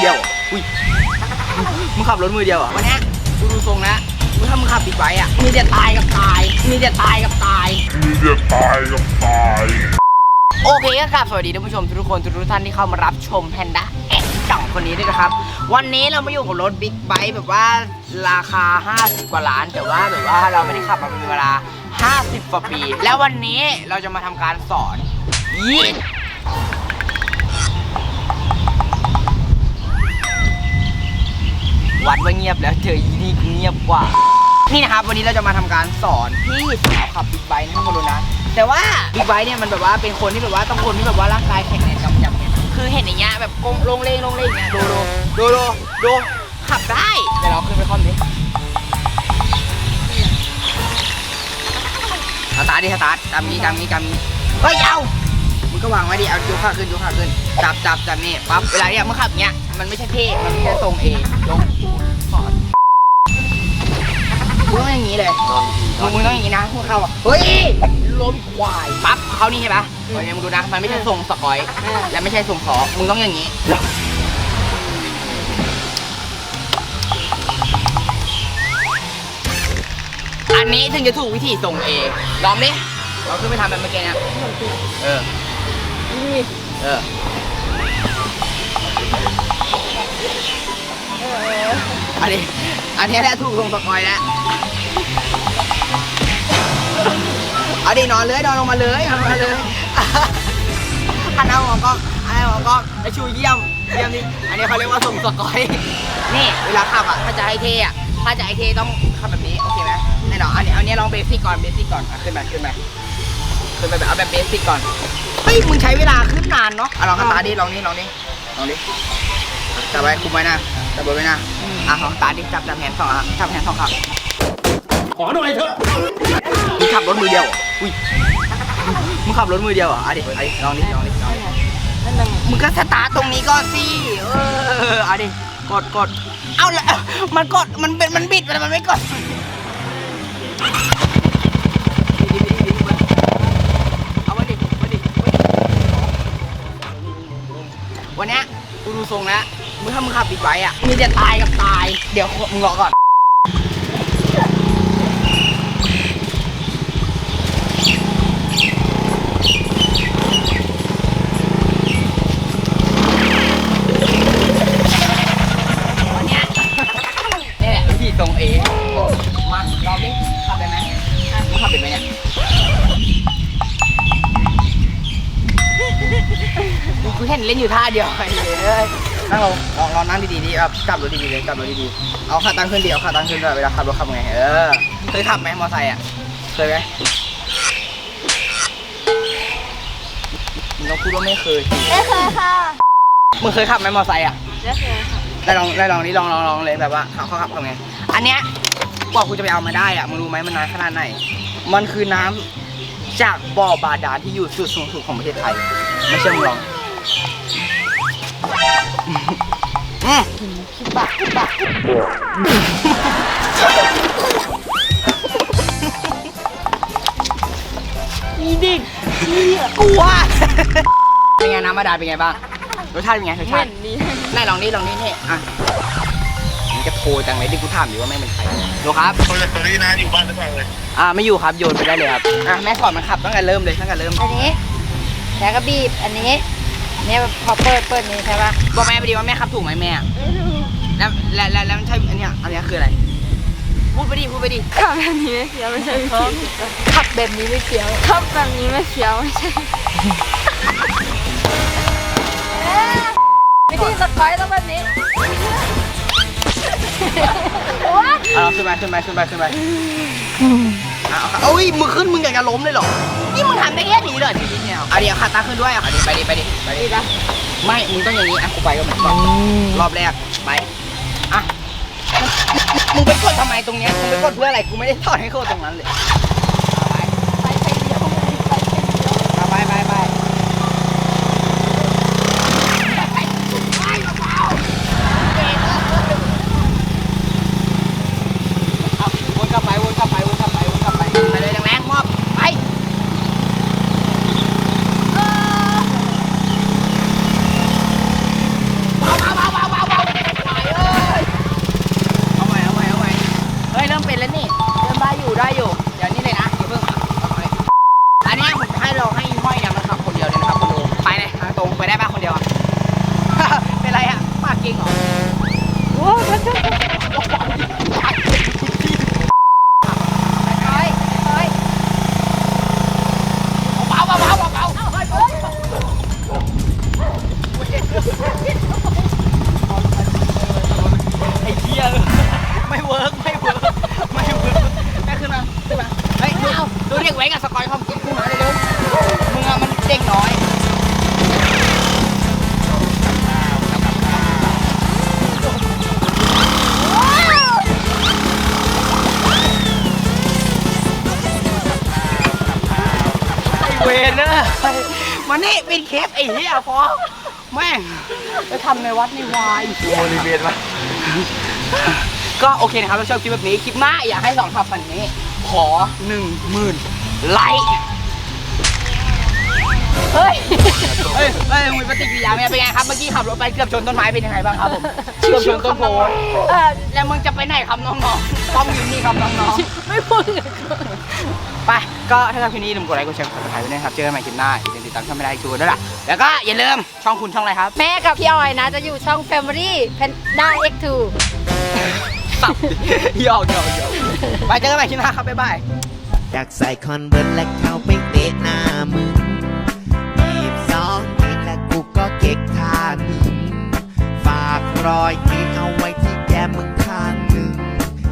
อเดียวเหรออุ้ยมึงขับรถมือเดียวเหรอวันเนี้ยกูดูทรงแล้วมึงถ้ามึงขับบิ๊กไบค์อะมีแต่ตายกับตาย มีแต่ตายกับตาย มีแต่ตายกับตายโอเคก็กราบสวัสดีท่านผู้ชมทุกคนทุกท่านที่เข้ามารับชมแพนด้าแอนสองคนนี้ด้วยนะครับ วันนี้เรามาอยู่กับรถบิ๊กไบค์แบบว่าราคา 50 กว่าล้าน แต่ว่าแบบว่าเราไม่ได้ขับมาเป็นเวลา 50กว่าปี แล้ววันนี้เราจะมาทำการสอนยีด วัดว่าเงียบแล้วเจอยีนี่เงียบกว่า นี่นะครับ วันนี้เราจะมาทำการสอนพี่สาวขับบิ๊กไบค์นะทุกคนดูนะ แต่ว่าบิ๊กไบค์เนี่ยมันแบบว่าเป็นคนที่แบบว่าต้องคนที่แบบว่าร่างกายแข็งแรงกำยำเนี่ยคือเห็นอย่างเงี้ยแบบกงลงเลงลงเลงอย่างเงี้ยดูดูดูดูดูขับได้เดี๋ยวเราขึ้นไปคล่อมดิสตาร์ทดิสตาร์ทตามนี้ตามนี้ตามนี้เฮ้ยเอา ก็วางไว้ดิเอายกขาขึ้นยกขาขึ้น จับจับจับนี่ปั๊บเวลาเนี่ยมึงขับอย่างเงี้ยมันไม่ใช่เท่มันไม่ใช่ทรงเองลงสอนมึงต้องอย่างนี้เลยมึงมึงต้องอย่างนี้นะพวกเขาอะเฮ้ยล้มควายปั๊บเขานี่ใช่ปะเฮ้ยมึงดูนะมันไม่ใช่ทรงสกอย และไม่ใช่ทรงขอมึงต้องอย่างนี้อันนี้ถึงจะถูกวิธีทรงเอลองดิเราขึ้นไปทำแบบเมื่อกี้นี่ยเออ เอออันนี้อันนี้แหละถูกทรงสกอยแล้วเอาดินอนเลยนอนลงมาเลยนอนลงมาเลยอันนั้นของก็อันนั้นของก็ไอชูเยี่ยมเยี่ยมนี่อันนี้เขาเรียกว่าส่งสกอยนี่เวลาขับอะถ้าจะให้เท่อะถ้าจะให้เท่ต้องขับแบบนี้โอเคไหมแน่นอนอันนี้อันนี้ลองเบสิกก่อนเบสิกก่อนอะขึ้นไปขึ้นไปขึ้นไปแบบเอาแบบเบสิกก่อน เฮ้ยมึงใช้เวลาขึ้นนานเนาะอะลองขับตาดิลองนี่ลองนี่ลองดิจับไว้คุมไว้นะจับไว้นะอะลองตาดิจับจับแขนสองอะจับแขนสองครับขอหน่อยเถอะมึงขับรถมือเดียวเหรออุ้ยมึงขับรถมือเดียวเหรออะดิเอาดิลองดิลองดิลองดิมึงก็สตาร์ทตรงนี้ก่อนสิเออเอาดิกดกดเอาละมันกดมันเป็นมันบิดมันไม่กด วันเนี้ยกูดูทรงแล้วมึงถ้ามึงขับบิ๊กไบค์อะมึงจะตายกับตาย เดี๋ยวมึงรอก่อน เห็นเล่นอยู่ท่าเดียวไอ้เลยนั่งลงลองลองนั่งดีๆดิครับกลับรถดีๆเลยกลับรถดีๆเอาขาตั้งขึ้นดิเอาขาตั้งขึ้นด้วยเวลาขับรถขับไงเออเคยขับไหมมอเตอร์ไซค์อะเคยไหมมึงต้องพูดว่าไม่เคยสิไม่เคยค่ะมึงเคยขับไหมมอเตอร์ไซค์อะไม่เคยค่ะได้ลองได้ลองนี่ลองลองลองเลยแบบว่าเขาเขาขับทำไงอันเนี้ยกว่ากูจะไปเอามาได้อะมึงรู้ไหมมันนานขนาดไหน มันคือน้ำจากบ่อบาดาลที่อยู่สุดสูงสุดของประเทศไทย ไม่เชื่อมึงลอง อืมคิดบักคิดบักอีดิกเชี่ยกลัวเป็นไงน้ำบาดาเป็นไงบ้างรสชาติเป็นไงรสชาตินดีไหนลองนี่ลองนี่นี่อะมันจะโทรจังเลยที่กูถามอยู่ว่าแม่งเป็นใครโลครับเขาจะสตอรี่นะอยู่บ้านหรือเปล่าเลยอ่าไม่อยู่ครับโยนไปได้เลยครับอะแม่สอนมันขับตั้งแต่เริ่มเลยตั้งแต่เริ่มอันนี้แล้วก็บีบอันนี้ เนี่ยพอเปิดเปิดนี้ใช่ปะบอกแม่ไปดีว่าแม่ขับถูกไหมแม่แล้วแล้วแล้วแล้วมันใช่อันเนี้ยอันเนี้ยคืออะไร พูดไปดิพูดไปดิขับแบบนี้ไม่เฟี้ยวไม่ใช่วิธีขับแบบนี้ไม่เฟี้ยวขับแบบนี้ไม่เฟี้ยวไม่ใช่วิธีสกอยต้องแบบนี้โอ๊ยเอาขึ้นไปขึ้นไปขึ้นไปขึ้นไปเอาเอาเอาอุ้ยมือขึ้นมึงอยากจะล้มเลยเหรอนี่มึงทำได้แค่นี้เลยชีวิตเนี่ย เอาเดี๋ยวขาตั้งขึ้นด้วยอะเอาดิไปดิไปดิไปดิดีนะไม่ มึงต้องอย่างนี้อะกูไปก็เหมือนกันรอบแรกไปอะมึงไปกดทำไมตรงเนี้ยมึงไปกดเพื่ออะไรกูไม่ได้สอนให้โคตรตรงนั้นเลย ไปไปเดียวเลยไปไปเดียว เอาไปไปไปเอาวนกลับไปวนกลับไปวนกลับไปวนกลับไปไปเลยแรงๆมอบไปเบาเบาเบาเบาเบา ริ่มเป็นแล้วนี่เริ่มได้อยู่ได้อยู่ มานี่เป็นเคฟไอ้เหี้ยพอแม่งไปทำในวัดนี่วายโมลิเวนมาก็โอเคนะครับถ้าชอบคลิปแบบนี้คลิปหน้าอยากให้สองทับแบบนี้ ขอหนึ่งหมื่นไลค์เฮ้ย เฮ้ยเฮ้ยมีปฏิกิริยาเป็นไงครับ เมื่อกี้ขับรถไปเกือบชนต้นไม้เป็นยังไงบ้างครับผมเกือบชนต้นโพเออแล้วมึงจะไปไหนครับน้องๆต้องอยู่นี่ครับน้องๆไม่พูดเลยไป ก็ถ้าชอบคลิปนี้อย่าลืมกดไลค์กดแชร์กดติดตามด้วยนะครับ เจอกันใหม่คลิปหน้าอย่าลืมติดตามช่องไม่ได้ชูด้วยล่ะแล้วก็อย่าลืมช่องคุณช่องอะไรครับแม่กับพี่ออยนะ จะอยู่ช่อง Family Panda X2 สับหยอกหยอกหยอกไปเจอกันใหม่คลิปหน้าครับบ๊ายบาย อยากใส่คอนเวิร์ตและเข้าไปเตะหน้ามึงยีบสองกินและกูก็เก็กท่าหนึ่งฝากรอยยิ้ม